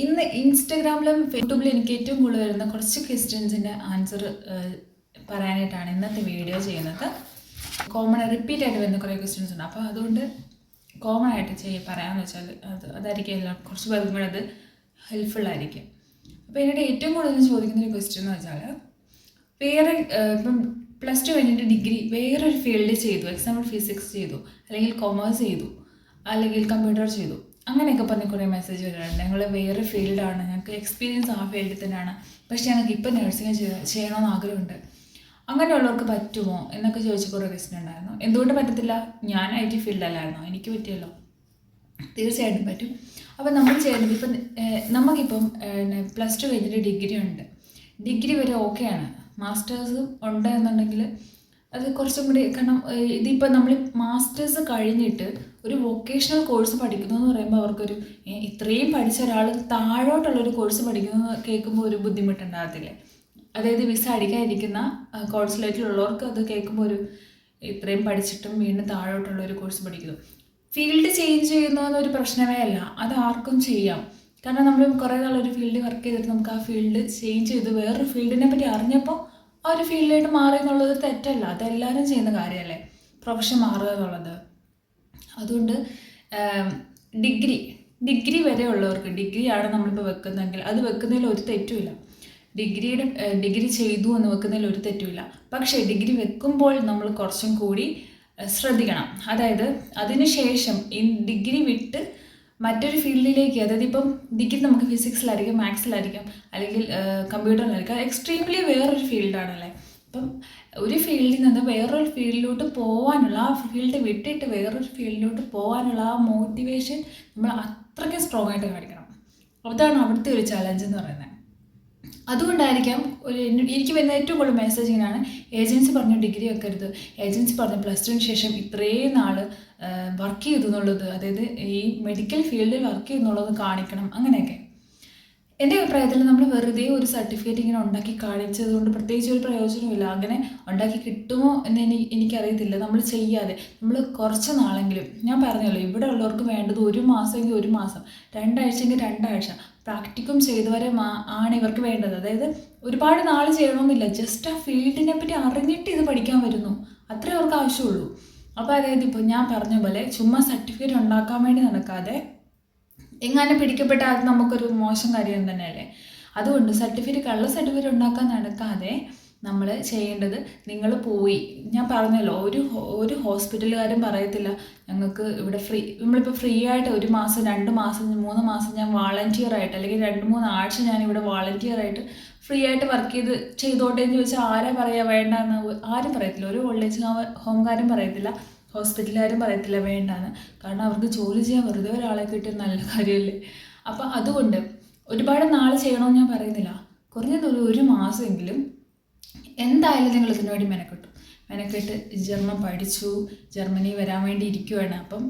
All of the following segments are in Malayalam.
ഇന്ന് ഇൻസ്റ്റഗ്രാമിലും യൂട്യൂബിലും എനിക്ക് ഏറ്റവും കൂടുതൽ വരുന്ന കുറച്ച് ക്വസ്റ്റ്യൻസിന്റെ ആൻസർ പറയാനായിട്ടാണ് ഇന്നത്തെ വീഡിയോ ചെയ്യുന്നത്. കോമൺ റിപ്പീറ്റ് ആയിട്ട് വരുന്ന കുറേ ക്വസ്റ്റ്യൻസ് ഉണ്ട്. അപ്പോൾ അതുകൊണ്ട് കോമൺ ആയിട്ട് ചെയ്യ പറയാമെന്ന് വെച്ചാൽ അത് അതായിരിക്കും എല്ലാം കുറച്ച് പേർക്കും അത് ഹെൽപ്ഫുൾ ആയിരിക്കും. അപ്പോൾ എന്നോട് ഏറ്റവും കൂടുതൽ ചോദിക്കുന്ന ഒരു ക്വസ്റ്റ്യൻ എന്ന് വെച്ചാൽ വേറെ ഇപ്പം പ്ലസ് ടു കഴിഞ്ഞിട്ട് ഡിഗ്രി വേറൊരു ഫീൽഡ് ചെയ്തു. എക്സാമ്പിൾ ഫിസിക്സ് ചെയ്തു അല്ലെങ്കിൽ കൊമേഴ്സ് ചെയ്തു അല്ലെങ്കിൽ കമ്പ്യൂട്ടർ ചെയ്തു. അങ്ങനെയൊക്കെ പറഞ്ഞ് കുറേ മെസ്സേജ് വരാറുണ്ട്. ഞങ്ങൾ വേറെ ഫീൽഡാണ് ഞങ്ങൾക്ക് എക്സ്പീരിയൻസ് ആ ഫീൽഡിൽ തന്നെയാണ്. പക്ഷേ ഞങ്ങൾക്ക് ഇപ്പം നഴ്സിംഗ് ചെയ്യണമെന്ന് ആഗ്രഹമുണ്ട്. അങ്ങനെയുള്ളവർക്ക് പറ്റുമോ എന്നൊക്കെ ചോദിച്ച് കുറേ ക്വസ്റ്റ്യൻ ഉണ്ടായിരുന്നു. എന്തുകൊണ്ട് പറ്റത്തില്ല? ഞാൻ ഐ ടി ഫീൽഡല്ലായിരുന്നോ എനിക്ക് പറ്റിയല്ലോ. തീർച്ചയായിട്ടും പറ്റും. അപ്പോൾ നമ്മൾ ചെയ്യേണ്ടത് ഇപ്പം നമുക്കിപ്പം പ്ലസ് ടു കഴിഞ്ഞിട്ട് ഡിഗ്രി ഉണ്ട്. ഡിഗ്രി വരെ ഓക്കെയാണ് മാസ്റ്റേഴ്സും ഉണ്ട് എന്നുണ്ടെങ്കിൽ അത് കുറച്ചും കൂടി കാരണം ഇതിപ്പോൾ നമ്മൾ മാസ്റ്റേഴ്സ് കഴിഞ്ഞിട്ട് ഒരു വൊക്കേഷണൽ കോഴ്സ് പഠിക്കുന്നു എന്ന് പറയുമ്പോൾ അവർക്കൊരു ഇത്രയും പഠിച്ച ഒരാൾ താഴോട്ടുള്ളൊരു കോഴ്സ് പഠിക്കുന്നു കേൾക്കുമ്പോൾ ഒരു ബുദ്ധിമുട്ടുണ്ടാകത്തില്ലേ? അതായത് വിസ അടിക്കാതിരിക്കുന്ന കോഴ്സിലേക്കുള്ളവർക്ക് അത് കേൾക്കുമ്പോൾ ഒരു ഇത്രയും പഠിച്ചിട്ടും വീണ്ടും താഴോട്ടുള്ള ഒരു കോഴ്സ് പഠിക്കുന്നു. ഫീൽഡ് ചേഞ്ച് ചെയ്യുന്നു എന്നൊരു പ്രശ്നമേ അല്ല. അത് ആർക്കും ചെയ്യാം. കാരണം നമ്മൾ കുറേ നാൾ ഒരു ഫീൽഡിൽ വർക്ക് ചെയ്തിട്ട് നമുക്ക് ആ ഫീൽഡ് ചേഞ്ച് ചെയ്ത് വേറൊരു ഫീൽഡിനെ പറ്റി അറിഞ്ഞപ്പോൾ ആ ഒരു ഫീൽഡിലോട്ട് മാറി എന്നുള്ളത് തെറ്റല്ല. അതെല്ലാവരും ചെയ്യുന്ന കാര്യമല്ലേ പ്രൊഫഷൻ മാറുക എന്നുള്ളത്. അതുകൊണ്ട് ഡിഗ്രി ഡിഗ്രി വരെ ഉള്ളവർക്ക് ഡിഗ്രിയാണ് നമ്മളിപ്പോൾ വെക്കുന്നതെങ്കിൽ അത് വെക്കുന്നതിൽ ഒരു തെറ്റുമില്ല. ഡിഗ്രിയുടെ ഡിഗ്രി ചെയ്തു എന്ന് വെക്കുന്നതിൽ ഒരു തെറ്റുമില്ല. പക്ഷേ ഡിഗ്രി വെക്കുമ്പോൾ നമ്മൾ കുറച്ചും കൂടി ശ്രദ്ധിക്കണം. അതായത് അതിനുശേഷം ഈ ഡിഗ്രി വിട്ട് മറ്റൊരു ഫീൽഡിലേക്ക് അതായത് ഇപ്പം ഡിഗ്രി നമുക്ക് ഫിസിക്സിലായിരിക്കും മാത്സിലായിരിക്കും അല്ലെങ്കിൽ കമ്പ്യൂട്ടറിലായിരിക്കും എക്സ്ട്രീംലി വേറൊരു ഫീൽഡാണല്ലേ? അപ്പം ഒരു ഫീൽഡിൽ നിന്ന് വേറൊരു ഫീൽഡിലോട്ട് പോകാനുള്ള ആ ഫീൽഡ് വിട്ടിട്ട് വേറൊരു ഫീൽഡിലോട്ട് പോകാനുള്ള ആ മോട്ടിവേഷൻ നമ്മൾ അത്രയ്ക്ക് സ്ട്രോങ് ആയിട്ട് കാണിക്കണം. അതാണ് അവിടുത്തെ ഒരു ചലഞ്ച് എന്ന് പറയുന്നത്. അതുകൊണ്ടായിരിക്കാം ഒരു എനിക്ക് വരുന്ന ഏറ്റവും കൂടുതൽ മെസ്സേജ് ഇങ്ങനെയാണ്. ഏജൻസി പറഞ്ഞു ഡിഗ്രി വെക്കരുത്. ഏജൻസി പറഞ്ഞു പ്ലസ് ടുവിന് ശേഷം ഇത്രയും നാൾ വർക്ക് ചെയ്തു എന്നുള്ളത് അതായത് ഈ മെഡിക്കൽ ഫീൽഡിൽ വർക്ക് ചെയ്യുന്നുള്ളത് കാണിക്കണം അങ്ങനെയൊക്കെ. എന്റെ അഭിപ്രായത്തിൽ നമ്മൾ വെറുതെ ഒരു സർട്ടിഫിക്കറ്റ് ഇങ്ങനെ ഉണ്ടാക്കി കാണിച്ചത് കൊണ്ട് പ്രത്യേകിച്ച് ഒരു പ്രയോജനമില്ല അങ്ങനെ ഉണ്ടാക്കി കിട്ടുമോ എന്ന് എനി എനിക്കറിയത്തില്ല. നമ്മൾ ചെയ്യാതെ. നമ്മൾ കുറച്ച് നാളെങ്കിലും ഞാൻ പറഞ്ഞല്ലോ ഇവിടെ ഉള്ളവർക്ക് വേണ്ടത് ഒരു മാസമെങ്കിൽ ഒരു മാസം രണ്ടാഴ്ചയെങ്കിൽ രണ്ടാഴ്ച പ്രാക്ടിക്കും ചെയ്തവരെ മാ ആണ് ഇവർക്ക് വേണ്ടത്. അതായത് ഒരുപാട് നാൾ ചെയ്യണമെന്നില്ല. ജസ്റ്റ് ആ ഫീൽഡിനെ പറ്റി അറിഞ്ഞിട്ട് ഇത് പഠിക്കാൻ വരുന്നു. അത്രേ അവർക്ക് ആവശ്യമുള്ളൂ. അപ്പോൾ അതായത് ഇപ്പോൾ ഞാൻ പറഞ്ഞ പോലെ ചുമ്മാ സർട്ടിഫിക്കറ്റ് ഉണ്ടാക്കാൻ വേണ്ടി നടക്കാതെ എങ്ങനെ പിടിക്കപ്പെട്ട അത് നമുക്കൊരു മോശം കാര്യം തന്നെയല്ലേ? അതുകൊണ്ട് സർട്ടിഫിക്കറ്റ് കള്ള സർട്ടിഫിക്കറ്റ് ഉണ്ടാക്കാൻ നടക്കാതെ നമ്മൾ ചെയ്യേണ്ടത് നിങ്ങൾ പോയി. ഞാൻ പറഞ്ഞല്ലോ ഒരു ഒരു ഹോസ്പിറ്റലുകാരും പറയത്തില്ല ഞങ്ങൾക്ക് ഇവിടെ ഫ്രീ നമ്മളിപ്പോൾ ഫ്രീ ആയിട്ട് ഒരു മാസം രണ്ട് മാസം മൂന്ന് മാസം ഞാൻ വാളണ്ടിയർ ആയിട്ട് അല്ലെങ്കിൽ രണ്ട് മൂന്ന് ആഴ്ച ഞാൻ ഇവിടെ വാളണ്ടിയർ ആയിട്ട് ഫ്രീ ആയിട്ട് വർക്ക് ചെയ്ത് ചെയ്തോട്ടെ എന്ന് ചോദിച്ചാൽ ആരാ പറയുക വേണ്ടെന്ന്? ആരും പറയത്തില്ല. ഒരു ഓൾഡ് ഏജ് ഹോംകാരും പറയത്തില്ല. ഹോസ്പിറ്റലുകാരും പറയത്തില്ല വേണ്ടാന്ന്. കാരണം അവർക്ക് ജോലി ചെയ്യാൻ വെറുതെ ഒരാളെ കിട്ടിയ നല്ല കാര്യമല്ലേ? അപ്പോൾ അതുകൊണ്ട് ഒരുപാട് നാൾ ചെയ്യണമെന്ന് ഞാൻ പറയുന്നില്ല. കുറഞ്ഞത് ഒരു ഒരു മാസമെങ്കിലും എന്തായാലും നിങ്ങൾ ഇതിനു വേണ്ടി മെനക്കെട്ടു. മെനക്കെട്ട് ജർമ്മൻ പഠിച്ചു ജർമ്മനി വരാൻ വേണ്ടി ഇരിക്കുവാണ്. അപ്പം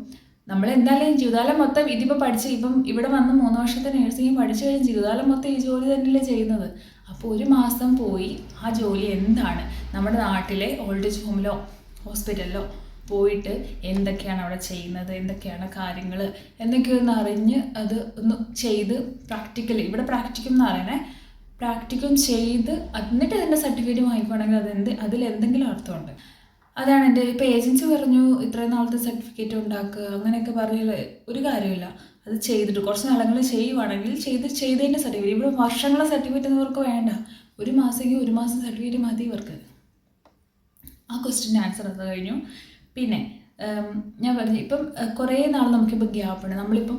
നമ്മൾ എന്തായാലും ജീവിതകാലം മൊത്തം ഇതിപ്പോൾ പഠിച്ച് ഇപ്പം ഇവിടെ വന്ന് മൂന്ന് വർഷത്തെ നേഴ്സിംഗ് പഠിച്ചു കഴിഞ്ഞ് ജീവിതകാലം മൊത്തം ഈ ജോലി തന്നെയല്ലേ ചെയ്യുന്നത്. അപ്പോൾ ഒരു മാസം പോയി ആ ജോലി എന്താണ്? നമ്മുടെ നാട്ടിലെ ഓൾഡ് ഏജ് ഹോമിലോ ഹോസ്പിറ്റലിലോ പോയിട്ട് എന്തൊക്കെയാണ് അവിടെ ചെയ്യുന്നത് എന്തൊക്കെയാണ് കാര്യങ്ങൾ എന്നൊക്കെ ഒന്ന് അറിഞ്ഞ് അത് ഒന്ന് ചെയ്ത് പ്രാക്ടിക്കൽ ഇവിടെ പ്രാക്ടിക്കൽ എന്ന് പറയണേ. പ്രാക്ടിക്കൽ ചെയ്ത് എന്നിട്ട് അതിന്റെ സർട്ടിഫിക്കറ്റ് വാങ്ങിക്കുകയാണെങ്കിൽ അതെന്ത് അതിൽ എന്തെങ്കിലും അർത്ഥമുണ്ട്. അതാണ് എന്റെ ഇപ്പോൾ ഏജൻസി പറഞ്ഞു ഇത്രയും നാളത്തെ സർട്ടിഫിക്കറ്റ് ഉണ്ടാക്കുക അങ്ങനെയൊക്കെ പറഞ്ഞാൽ ഒരു കാര്യമില്ല. അത് ചെയ്തിട്ട് കുറച്ച് നാളങ്ങൾ ചെയ്യുവാണെങ്കിൽ ചെയ്ത് ചെയ്തതിന്റെ സർട്ടിഫിക്കറ്റ് ഇവിടെ വർഷങ്ങളെ സർട്ടിഫിക്കറ്റ് എന്നവർക്ക് വേണ്ട. ഒരു മാസമെങ്കിൽ ഒരു മാസം സർട്ടിഫിക്കറ്റ് മതി ഇവർക്ക്. ആ ക്വസ്റ്റിന്റെ ആൻസർ അത് കഴിഞ്ഞു. പിന്നെ ഞാൻ പറഞ്ഞു ഇപ്പം കുറേ നാൾ നമുക്കിപ്പോൾ ഗ്യാപ്പുണ്ട്. നമ്മളിപ്പം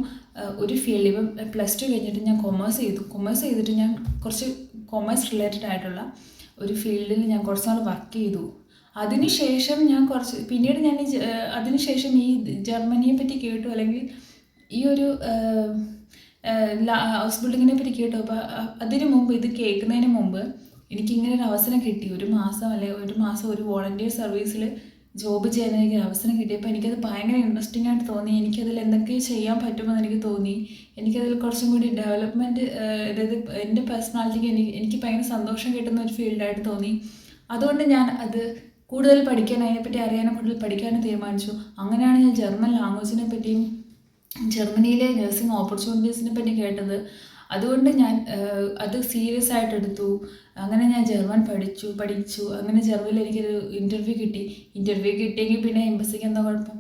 ഒരു ഫീൽഡ് ഇപ്പം പ്ലസ് ടു കഴിഞ്ഞിട്ട് ഞാൻ കൊമേഴ്സ് ചെയ്തു. കൊമേഴ്സ് ചെയ്തിട്ട് ഞാൻ കുറച്ച് കൊമേഴ്സ് റിലേറ്റഡ് ആയിട്ടുള്ള ഒരു ഫീൽഡിൽ ഞാൻ കുറച്ച് നാൾ വർക്ക് ചെയ്തു. അതിനുശേഷം ഞാൻ കുറച്ച് പിന്നീട് ഞാൻ അതിനുശേഷം ഈ ജർമ്മനിയെ പറ്റി കേട്ടു. അല്ലെങ്കിൽ ഈ ഒരു ഹൗസ് ബിൽഡിങ്ങിനെ പറ്റി കേട്ടു. അപ്പോൾ അതിന് മുമ്പ് ഇത് കേൾക്കുന്നതിന് മുമ്പ് എനിക്കിങ്ങനെ ഒരു അവസരം കിട്ടി. ഒരു മാസം അല്ലെങ്കിൽ ഒരു മാസം ഒരു വോളണ്ടിയർ സർവീസിൽ ജോബ് ചെയ്യാൻ എനിക്ക് അവസരം കിട്ടിയപ്പോൾ എനിക്കത് ഭയങ്കര ഇൻട്രസ്റ്റിംഗ് ആയിട്ട് തോന്നി. എനിക്കതിൽ എന്തൊക്കെ ചെയ്യാൻ പറ്റുമെന്ന് എനിക്ക് തോന്നി. എനിക്കതിൽ കുറച്ചും കൂടി ഡെവലപ്മെന്റ് അതായത് എന്റെ പേഴ്സണാലിറ്റിക്ക് എനിക്ക് എനിക്ക് ഭയങ്കര സന്തോഷം കിട്ടുന്ന ഒരു ഫീൽഡായിട്ട് തോന്നി. അതുകൊണ്ട് ഞാൻ അത് കൂടുതൽ പഠിക്കാൻ അതിനെപ്പറ്റി അറിയാനും കൂടുതൽ പഠിക്കാനും തീരുമാനിച്ചു. അങ്ങനെയാണ് ഞാൻ ജർമ്മൻ ലാംഗ്വേജിനെ പറ്റിയും ജർമ്മനിയിലെ നഴ്സിംഗ് ഓപ്പർച്യൂണിറ്റീസിനെ പറ്റി കേട്ടത്. അതുകൊണ്ട് ഞാൻ അത് സീരിയസ് ആയിട്ട് എടുത്തു. അങ്ങനെ ഞാൻ ജർമ്മൻ പഠിച്ചു പഠിച്ചു. അങ്ങനെ ജർമ്മനിൽ എനിക്കൊരു ഇന്റർവ്യൂ കിട്ടി. ഇന്റർവ്യൂ കിട്ടിയെങ്കിൽ പിന്നെ എംബസിക്ക് എന്താ കുഴപ്പം?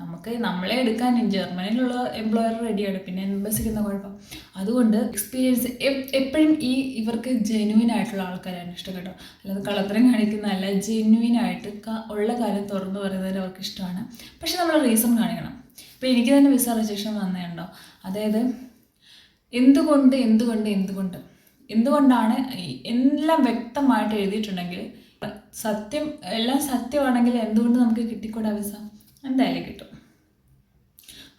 നമുക്ക് നമ്മളെ എടുക്കാൻ ജർമ്മനിയിലുള്ള എംപ്ലോയർ റെഡിയാണ് പിന്നെ എംബസിക്ക് എന്താ കുഴപ്പം? അതുകൊണ്ട് എക്സ്പീരിയൻസ് എപ്പോഴും ഈ ഇവർക്ക് ജെനുവിൻ ആയിട്ടുള്ള ആൾക്കാരാണ് ഇഷ്ടം കേട്ടോ അല്ലാതെ കളത്തരം കാണിക്കുന്നതല്ല ജെനുവിൻ ആയിട്ട് ഉള്ള കാര്യം തുറന്നു പറയുന്നതിൽ അവർക്ക് ഇഷ്ടമാണ്. പക്ഷെ നമ്മൾ റീസൺ കാണിക്കണം. ഇപ്പോൾ എനിക്ക് തന്നെ വിസ റിജക്ഷൻ വന്നതുണ്ടോ അതായത് എന്തുകൊണ്ട് എന്തുകൊണ്ട് എന്തുകൊണ്ട്? എന്തുകൊണ്ടാണ് എല്ലാം വ്യക്തമായിട്ട് എഴുതിയിട്ടുണ്ടെങ്കിൽ സത്യം എല്ലാം സത്യമാണെങ്കിൽ എന്തുകൊണ്ട് നമുക്ക് കിട്ടിക്കൂടാ വിസ? എന്തായാലും കിട്ടും.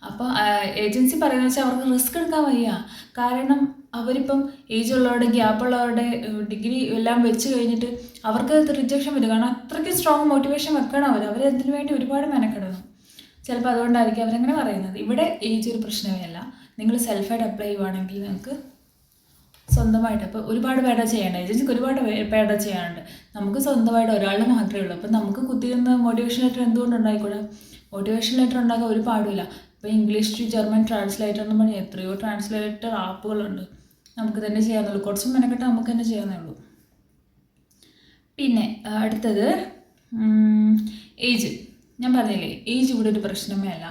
അപ്പോൾ ഏജൻസി പറയുന്നത് വെച്ചാൽ അവർക്ക് റിസ്ക് എടുക്കാൻ വയ്യ. കാരണം അവരിപ്പം ഏജ് ഉള്ളവരുടെ ഗ്യാപ്പ് ഉള്ളവരുടെ ഡിഗ്രി എല്ലാം വെച്ച് കഴിഞ്ഞിട്ട് അവർക്ക് റിജക്ഷൻ വരും. കാരണം അത്രയ്ക്ക് സ്ട്രോങ് മോട്ടിവേഷൻ വെക്കണം അവർ അവർ അതിനു വേണ്ടി ഒരുപാട് മെനക്കെടണം. ചിലപ്പോൾ അതുകൊണ്ടായിരിക്കും അവരങ്ങനെ പറയുന്നത്. ഇവിടെ ഏജ് ഒരു പ്രശ്നമേ അല്ല. നിങ്ങൾ സെൽഫായിട്ട് അപ്ലൈ ചെയ്യുവാണെങ്കിൽ നിങ്ങൾക്ക് സ്വന്തമായിട്ട് അപ്പോൾ ഒരുപാട് പേട ചെയ്യേണ്ട ഏജൻസിക്ക് ഒരുപാട് പേട ചെയ്യാനുണ്ട്. നമുക്ക് സ്വന്തമായിട്ട് ഒരാൾ മാത്രമേ ഉള്ളൂ. അപ്പോൾ നമുക്ക് കുത്തിയിരുന്ന മോട്ടിവേഷൻ ലെറ്റർ എന്തുകൊണ്ട് ഉണ്ടായിക്കൂടാ? മോട്ടിവേഷൻ ലെറ്റർ ഉണ്ടാക്കാൻ ഒരു പാടില്ല ഇപ്പോൾ ഇംഗ്ലീഷ് ടു ജർമ്മൻ ട്രാൻസ്ലേറ്റർ എന്ന് പറഞ്ഞാൽ എത്രയോ ട്രാൻസ്ലേറ്റർ ആപ്പുകളുണ്ട് നമുക്ക് തന്നെ ചെയ്യാന്നുള്ളൂ കുറച്ച് മെനക്കെട്ട് നമുക്ക് തന്നെ ചെയ്യാനേ ഉള്ളൂ. പിന്നെ അടുത്തത് ഏജ് ഞാൻ പറഞ്ഞില്ലേ ഏജ് ഇവിടെ ഒരു പ്രശ്നമേ അല്ല.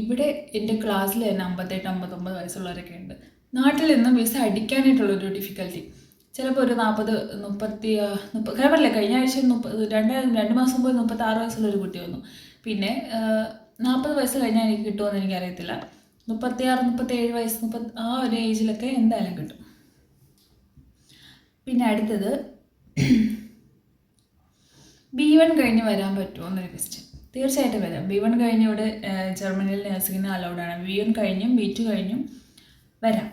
ഇവിടെ എന്റെ ക്ലാസ്സിൽ തന്നെ അമ്പത്തെട്ട് അമ്പത്തൊമ്പത് വയസ്സുള്ളവരൊക്കെ ഉണ്ട്. നാട്ടിൽ നിന്നും വിസ അടിക്കാനായിട്ടുള്ളൊരു ഡിഫിക്കൽറ്റി ചിലപ്പോൾ ഒരു നാൽപ്പത് മുപ്പത്തി മുപ്പത് കഴിവല്ലേ കഴിഞ്ഞ ആഴ്ച മുപ്പത് രണ്ട് രണ്ട് മാസം പോയി മുപ്പത്തി ആറ് വയസ്സുള്ള ഒരു കുട്ടി വന്നു. പിന്നെ നാൽപ്പത് വയസ്സ് കഴിഞ്ഞാൽ എനിക്ക് കിട്ടുമെന്ന് എനിക്കറിയത്തില്ല. മുപ്പത്തി ഏഴ് വയസ്സ് മുപ്പത്തി ആ ഒരു ഏജിലൊക്കെ എന്തായാലും കിട്ടും. പിന്നെ അടുത്തത് ബി വൺ കഴിഞ്ഞ് വരാൻ പറ്റുമോ എന്നൊരു ക്വസ്റ്റ്യൻ തീർച്ചയായിട്ടും വരാം. ബി വൺ കഴിഞ്ഞ ഇവിടെ ജർമ്മനിയിൽ നഴ്സിംഗിന് അലൗഡാണ് ബി വൺ കഴിഞ്ഞും ബി ടു കഴിഞ്ഞും വരാം.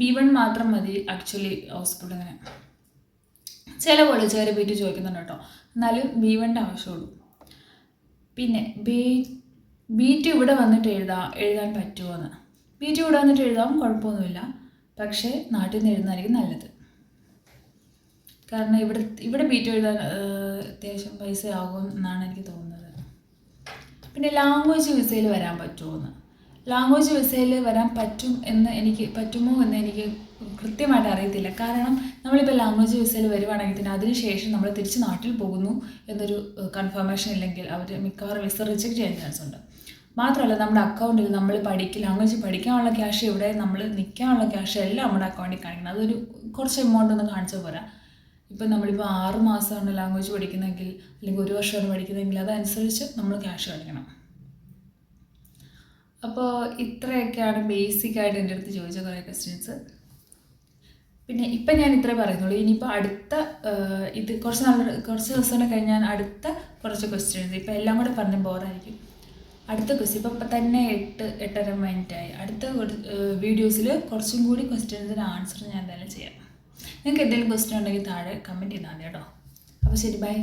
ബി വൺ മാത്രം മതി ആക്ച്വലി ഹോസ്പിറ്റലിന് ചില കോളേജുകാർ ബി ടു ചോദിക്കുന്നുണ്ട് കേട്ടോ. എന്നാലും ബി വണ്ണിന്റെ ആവശ്യമുള്ളൂ. പിന്നെ ബി ബി ടു ഇവിടെ വന്നിട്ട് എഴുതാം എഴുതാൻ പറ്റുമോ എന്ന് ബി ടു ഇവിടെ വന്നിട്ട് എഴുതാം കുഴപ്പമൊന്നുമില്ല. പക്ഷേ നാട്ടിൽ നിന്ന് എഴുതുന്നതായിരിക്കും നല്ലത്. കാരണം ഇവിടെ ഇവിടെ ബി ടു എഴുതാൻ അത്യാവശ്യം പൈസ ആകും എന്നാണ് എനിക്ക് തോന്നുന്നത്. പിന്നെ ലാംഗ്വേജ് വിസയിൽ വരാൻ പറ്റുമോ ലാംഗ്വേജ് വിസയിൽ വരാൻ പറ്റും എന്ന് എനിക്ക് പറ്റുമോ എന്ന് എനിക്ക് കൃത്യമായിട്ട് അറിയത്തില്ല. കാരണം നമ്മളിപ്പോൾ ലാംഗ്വേജ് വിസയിൽ വരുവാണെങ്കിൽ തന്നെ അതിനുശേഷം നമ്മൾ തിരിച്ച് നാട്ടിൽ പോകുന്നു എന്നൊരു കൺഫർമേഷൻ ഇല്ലെങ്കിൽ അവർ മിക്കവാറും വിസ റിജക്റ്റ് ചെയ്യാൻ ചാൻസ് ഉണ്ട്. മാത്രമല്ല നമ്മുടെ അക്കൗണ്ടിൽ നമ്മൾ പഠിക്കുക ലാംഗ്വേജ് പഠിക്കാനുള്ള ക്യാഷ് ഇവിടെ നമ്മൾ നിൽക്കാനുള്ള ക്യാഷ് എല്ലാം നമ്മുടെ അക്കൗണ്ടിൽ കാണിക്കണം. അതൊരു കുറച്ച് എമൗണ്ട് ഒന്ന് കാണിച്ചാൽ പോരാ. ഇപ്പം നമ്മളിപ്പോൾ ആറ് മാസമാണ് ലാംഗ്വേജ് പഠിക്കുന്നതെങ്കിൽ അല്ലെങ്കിൽ ഒരു വർഷമാണ് പഠിക്കുന്നതെങ്കിൽ അതനുസരിച്ച് നമ്മൾ ക്യാഷ് കാണിക്കണം അപ്പോൾ ഇത്രയൊക്കെയാണ് ബേസിക് ആയിട്ട് എന്റെ അടുത്ത് ചോദിച്ച കുറേ ക്വസ്റ്റ്യൻസ് പിന്നെ ഇപ്പം ഞാൻ ഇത്രേ പറയുന്നുള്ളൂ. ഇനിയിപ്പോൾ അടുത്ത ഇത് കുറച്ച് നാൾ കുറച്ച് ദിവസം കഴിഞ്ഞാൽ അടുത്ത കുറച്ച് ക്വസ്റ്റ്യൻസ് ഇപ്പം എല്ലാം കൂടെ പറഞ്ഞ് ബോറായിരിക്കും. അടുത്ത ക്വസ്റ്റ്യൻ ഇപ്പം ഇപ്പം തന്നെ എട്ട് എട്ടര മിനിറ്റ് ആയി. അടുത്ത വീഡിയോസിൽ കുറച്ചും കൂടി ക്വസ്റ്റ്യൻസിന് ആൻസർ ഞാൻ എന്തായാലും ചെയ്യാം. നിങ്ങൾക്ക് എന്തെങ്കിലും ക്വസ്റ്റ്യൻ ഉണ്ടെങ്കിൽ താഴെ കമന്റ് ചെയ്താൽ മതി കേട്ടോ. അപ്പോൾ ശരി ബൈ